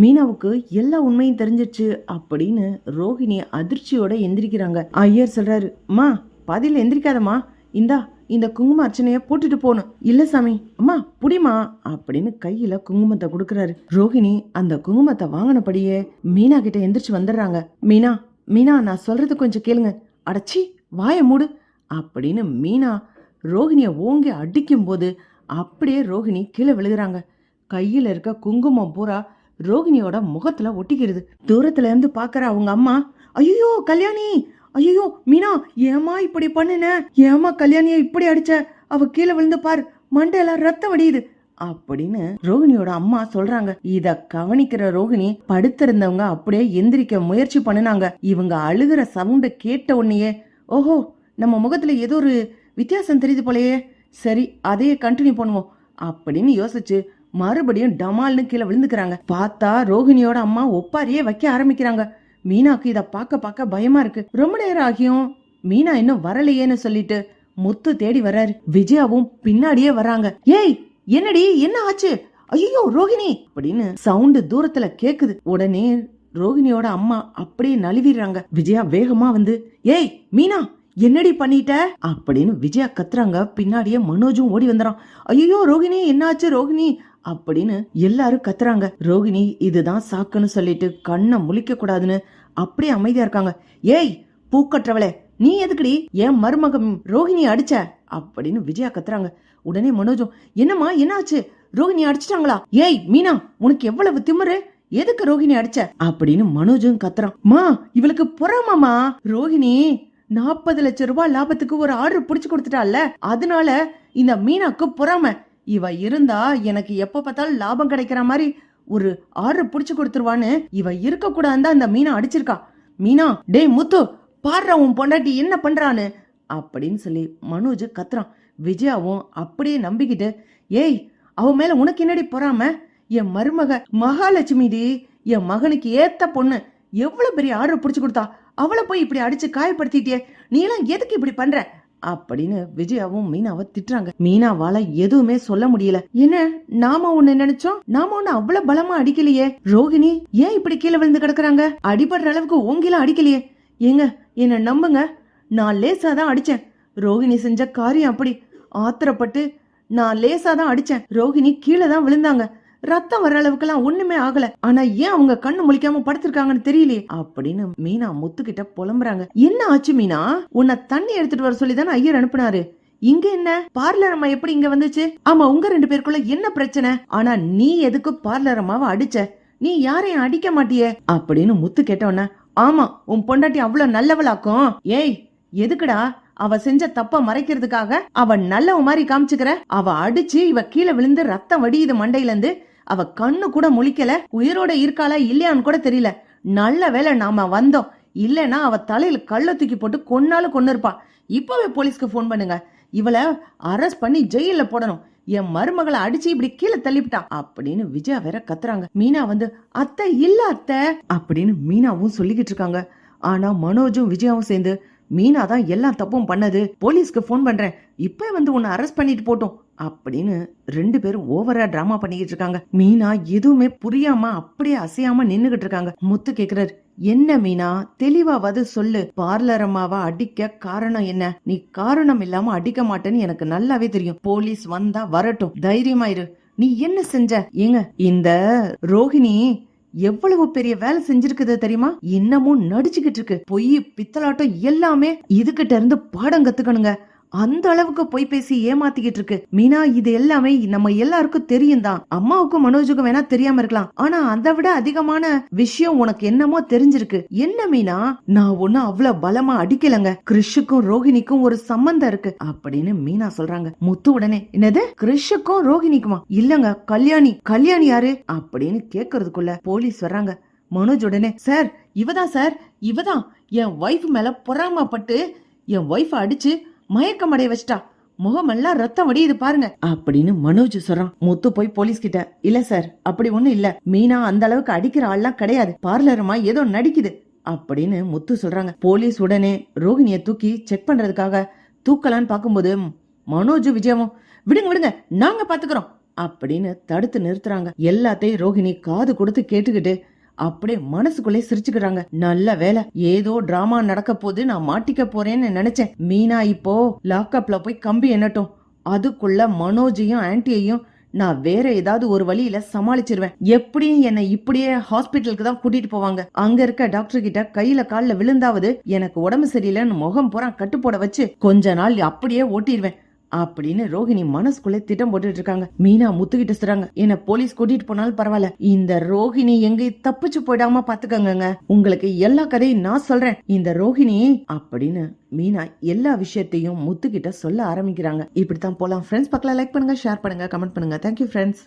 மீனாவுக்கு எல்லா உண்மையும் தெரிஞ்சிருச்சு அப்படின்னு ரோஹிணி அதிர்ச்சியோட எந்திரிக்கிறாங்க. ஐயர் சொல்றாரு அம்மா பாதியில் எந்திரிக்காதம்மா. இந்தா இந்த குங்கும அர்ச்சனைய போட்டுட்டு போகணும். இல்ல சாமி. அம்மா புடிமா அப்படின்னு கையில குங்குமத்தை கொடுக்கறாரு. ரோஹிணி அந்த குங்குமத்தை வாங்கினபடியே மீனா கிட்ட எந்திரிச்சு வந்துடுறாங்க. மீனா மீனா நான் சொல்றது கொஞ்சம் கேளுங்க. அடச்சி வாய மூடு. அப்படின்னு மீனா ரோஹிணியை ஓங்கி அடிக்கும்போது அப்படியே ரோஹிணி கீழே விழுகுறாங்க. கையில இருக்க குங்குமம் பூரா ரோகிணியோட முகத்துல ஒட்டிக்கிறது. தூரத்துல இருந்து பாக்குற அவங்க அம்மா ஐயோ கல்யாணி! ஐயோ மீனா ஏமா இப்படி பண்ணுன? ஏமா கல்யாணிய இப்படி அடிச்ச? அவ கீழே விழுந்து பார் மண்டையெல்லாம் ரத்தம் வடியுது. அப்படின்னு ரோகிணியோட அம்மா சொல்றாங்க. இத கவனிக்கிற ரோகிணி படுத்திருந்தவங்க அப்படியே எந்திரிக்க முயற்சி பண்ணுனாங்க. இவங்க அழுகிற சவுண்ட கேட்ட உடனேயே ஓஹோ நம்ம முகத்துல ஏதோ ஒரு வித்தியாசம் தெரியுது போலயே. சரி அதையே கண்டினியூ பண்ணுவோம். அப்படின்னு யோசிச்சு மறுபடியும் டமால்னு கீழே விழுந்துக்கிறாங்க. பார்த்தா ரோஹிணியோட அம்மா ஒப்பாரியே வைக்க ஆரம்பிக்கிறாங்க. மீனாக்கு இதை பார்க்க பார்க்க பயமா இருக்கு. ரொம்ப நேரம் ஆகியும் மீனா இன்னும் வரலையேன்னு சொல்லிட்டு முத்து தேடி வர்றாரு. விஜயாவும் பின்னாடியே வராங்க ஏய் என்னடி என்ன ஆச்சு? ஐயோ ரோஹிணி அப்படின்னு சவுண்டு தூரத்துல கேக்குது. உடனே ரோஹிணியோட அம்மா அப்படியே நழுவிடுறாங்க. விஜயா வேகமா வந்து ஏய் மீனா என்னடி பண்ணிட்ட? அப்படின்னு விஜயா கத்துறாங்க. பின்னாடியே மனோஜும் ஓடி வந்துறான். ஐயோ ரோகிணி என்னாச்சு ரோகிணி? அப்படின்னு எல்லாரும் கத்துறாங்க. ரோகிணி இதுதான் சாக்குன்னு சொல்லிட்டு கண்ணை முழிக்க கூடாதுன்னு அப்படியே அமைதியா இருக்காங்க. ஏய் பூக்கற்றவளே நீ எதுக்குடி என் மருமகம் ரோஹிணி அடிச்ச? அப்படின்னு விஜயா கத்துறாங்க. உடனே மனோஜும் என்னம்மா என்னாச்சு? ரோஹிணி அடிச்சிட்டாங்களா? ஏய் மீனா உனக்கு எவ்வளவு திமிரு? எதுக்கு ரோகிணி அடிச்ச? அப்படின்னு மனோஜும் கத்துறான். மா இவளுக்கு புறமாமா ரோஹிணி நாற்பது லட்சம் ரூபாய் லாபத்துக்கு ஒரு ஆர்டர் புடிச்சு கொடுத்துட்டால அதனால இந்த மீனாக்கு புறாம. இவ இருந்தா எனக்கு எப்ப பார்த்தாலும் லாபம் கிடைக்கிற மாதிரி ஒரு ஆறு புடிச்சு கொடுத்துருவான்னு இவ இருக்க கூடாதுதான் அந்த மீனா அடிச்சிருக்கா. மீனா டேய் முத்து பாடுற உன் பொண்டாட்டி என்ன பண்றான்னு? அப்படின்னு சொல்லி மனோஜ் கத்துறான். விஜயாவும் அப்படியே நம்பிக்கிட்டு ஏய் அவ மேல உனக்கு என்னடி பொறாம? என் மருமக மகாலட்சுமி டி என் மகனுக்கு ஏத்த பொண்ணு எவ்வளவு பெரிய ஆர்டர் புடிச்சு கொடுத்தா அவளை போய் இப்படி அடிச்சு காயப்படுத்திட்டியே? நீ எல்லாம் எதுக்கு இப்படி பண்ற? அப்படின்னு விஜயாவும் மீனாவை திட்டுறாங்க. மீனாவால எதுவுமே சொல்ல முடியல. என்ன நாம ஒண்ணு நினைச்சோம்? நாம ஒண்ணு அவ்வளவு பலமா அடிக்கலையே? ரோகிணி ஏன் இப்படி கீழே விழுந்து கிடக்குறாங்க? அடிபடுற அளவுக்கு ஓங்கிலாம் அடிக்கலையே? ஏங்க என்ன நம்புங்க. நான் லேசா தான் அடிச்சேன். ரோகிணி செஞ்ச காரியம் அப்படி. ஆத்திரப்பட்டு நான் லேசா தான் அடிச்சேன். ரோகிணி கீழே தான் விழுந்தாங்க. ரத்தம் வர அளவுக்குலாம் ஒண்ணுமே ஆகல. ஆனா ஏன் அவங்க கண்ணு முழிக்காம படுத்திருக்காங்கன்னு தெரியலையே? அப்படின்னு மீனா முத்துக்கிட்ட புலம்புறாங்க. என்ன ஆச்சு மீனா? உன்னை தண்ணி எடுத்துட்டு வர சொல்லி தானே ஐயர் அனுப்புனாரு. இங்க என்ன? பார்லர் அம்மா எப்படி இங்க வந்துச்சு? ஆமா உங்க ரெண்டு பேருக்குள்ள என்ன பிரச்சனை? ஆனா நீ எதுக்கு பார்லர் அம்மாவை அடிச்ச? நீ யாரையும் அடிக்க மாட்டியே? அப்படின்னு முத்து கேட்டவன ஆமா உன் பொண்டாட்டி அவ்வளவு நல்லவளாக்கும். ஏய் எதுக்குடா? அவ செஞ்ச தப்ப மறைக்கிறதுக்காக அவ நல்லவ மாதிரி காமிச்சுக்கிற? அவ அடிச்சு இவ கீழே விழுந்து ரத்தம் வடியுது மண்டையில இருந்து அவ கண்ணு கூட முழிக்கல உயிரோட இருக்காளா இல்லையான்னு கூட தெரியல. நல்ல வேளை நாம வந்தோம். இல்லனா அவ தலையில கள்ள தூக்கி போட்டு கொன்னாலும் கொன்னு இருப்பா இப்பவே போலீஸ்க்கு ஃபோன் பண்ணுங்க. இவளை அரெஸ்ட் பண்ணி ஜெயில போடணும். என் மருமகளை அடிச்சு இப்படி கீழே தள்ளிவிட்டா. அப்படின்னு விஜயா வேற கத்துறாங்க. மீனா வந்து அத்தை இல்ல அத்தை. அப்படின்னு மீனாவும் சொல்லிக்கிட்டு இருக்காங்க. ஆனா மனோஜும் விஜயாவும் சேர்ந்து மீனா தான் எல்லா தப்பும் பண்ணது. போலீஸ்க்கு ஃபோன் பண்றேன். இப்ப வந்து உன்னை அரெஸ்ட் பண்ணிட்டு போட்டோம். அப்படின்னு ரெண்டு பேரும் ஓவரா டிராமா பண்ணிக்கிட்டு இருக்காங்க. மீனா எதுவுமே புரியாம அப்படியே அசையாம நின்னுகிட்டு இருக்காங்க. முத்து கேக்குறாரு என்ன மீனா? தெளிவாவது சொல்லு. பார்லர் அம்மாவை அடிக்க காரணம் என்ன? நீ காரணம் இல்லாம அடிக்க மாட்டேன்னு எனக்கு நல்லாவே தெரியும். போலீஸ் வந்தா வரட்டும். தைரியமாயிரு நீ என்ன செஞ்ச? ஏங்க இந்த ரோஹிணி எவ்வளவு பெரிய வேலை செஞ்சிருக்குது தெரியுமா? இன்னமும் நடிச்சுக்கிட்டு இருக்கு. பொய் பித்தலாட்டம் எல்லாமே இதுகிட்ட இருந்து பாடம் கத்துக்கணுங்க. அந்த அளவுக்கு பொய் பேசி ஏமாத்திக்கிட்டு இருக்கு. மீனா இது எல்லாமே நம்ம எல்லாருக்கும் தெரியும் தான் அம்மாவுக்கும் மனோஜுக்கும் வேணா தெரியாம இருக்கலாம். ஆனா அதை விட அதிகமான விஷயம் உனக்கு என்னமோ தெரிஞ்சிருக்கு. என்ன மீனா? நான் ஒண்ணு அவ்வளவு பலமா அடிக்கலங்க. கிறிஷுக்கும் ரோஹிணிக்கும் ஒரு சம்பந்தம் இருக்கு அப்படின்னு மீனா சொல்றாங்க. முத்து உடனே என்னது? கிறிஷுக்கும் ரோஹிணிக்குமா? இல்லங்க கல்யாணி. கல்யாணி யாரு? அப்படின்னு கேக்குறதுக்குள்ள போலீஸ் வர்றாங்க. மனோஜ் உடனே சார் இவதான் சார் இவதான். என் ஒய்ஃப் மேல பொறாமப்பட்டு என் ஒய்ஃப் அடிச்சு மயக்கம் அடைய வச்சிட்டா. முகமெல்லாம் ரத்தம் வடியுது பாருங்க. அப்படின்னு மனோஜ் சொல்றான். முத்து போய் போலீஸ் கிட்ட இல்ல சார் அப்படி ஒண்ணும் இல்ல. மீனா அந்த அளவுக்கு அடிக்கிற ஆள்லாம் கிடையாது. பார்லருமா ஏதோ நடிக்குது. அப்படின்னு முத்து சொல்றாங்க. போலீஸ் உடனே ரோகிணிய தூக்கி செக் பண்றதுக்காக தூக்கலான்னு பார்க்கும்போது மனோஜ் விஜயமும் விடுங்க விடுங்க நாங்க பாத்துக்கிறோம். அப்படின்னு தடுத்து நிறுத்துறாங்க. எல்லாத்தையும் ரோஹிணி காது கொடுத்து கேட்டுக்கிட்டு அப்படியே மனசுக்குள்ளே சிரிச்சுக்கிறாங்க. நல்ல வேலை ஏதோ டிராமா நடக்க போது நான் மாட்டிக்க போறேன்னு நினைச்சேன். மீனா இப்போ லாக்அப்ல போய் கம்பி எண்ணட்டும். அதுக்குள்ள மனோஜையும் ஆன்ட்டியையும் நான் வேற ஏதாவது ஒரு வழியில சமாளிச்சிருவேன். எப்படியும் என்னை இப்படியே ஹாஸ்பிட்டலுக்கு தான் கூட்டிட்டு போவாங்க. அங்க இருக்க டாக்டர் கிட்ட கையில கால்ல விழுந்தாவது எனக்கு உடம்பு சரியில்லைன்னு முகம் பூரா கட்டு போட வச்சு கொஞ்ச நாள் அப்படியே ஓட்டிடுவேன் அப்படின்னு ரோஹிணி மனசுக்குள்ளே திட்டம் போட்டுட்டு இருக்காங்க. மீனா முத்துக்கிட்ட சொல்றாங்க என்ன போலீஸ் கூட்டிட்டு போனாலும் பரவாயில்ல. இந்த ரோஹிணி எங்க தப்பிச்சு போயிடாம பாத்துக்கங்க உங்களுக்கு எல்லா கதையும் நான் சொல்றேன். இந்த ரோஹிணி அப்படின்னு மீனா எல்லா விஷயத்தையும் முத்துக்கிட்ட சொல்ல ஆரம்பிக்கிறாங்க. இப்படித்தான் போலாம். ஃப்ரெண்ட்ஸ் பக்கம் லைக் பண்ணுங்க ஷேர் பண்ணுங்க கமெண்ட் பண்ணுங்க. Thank you friends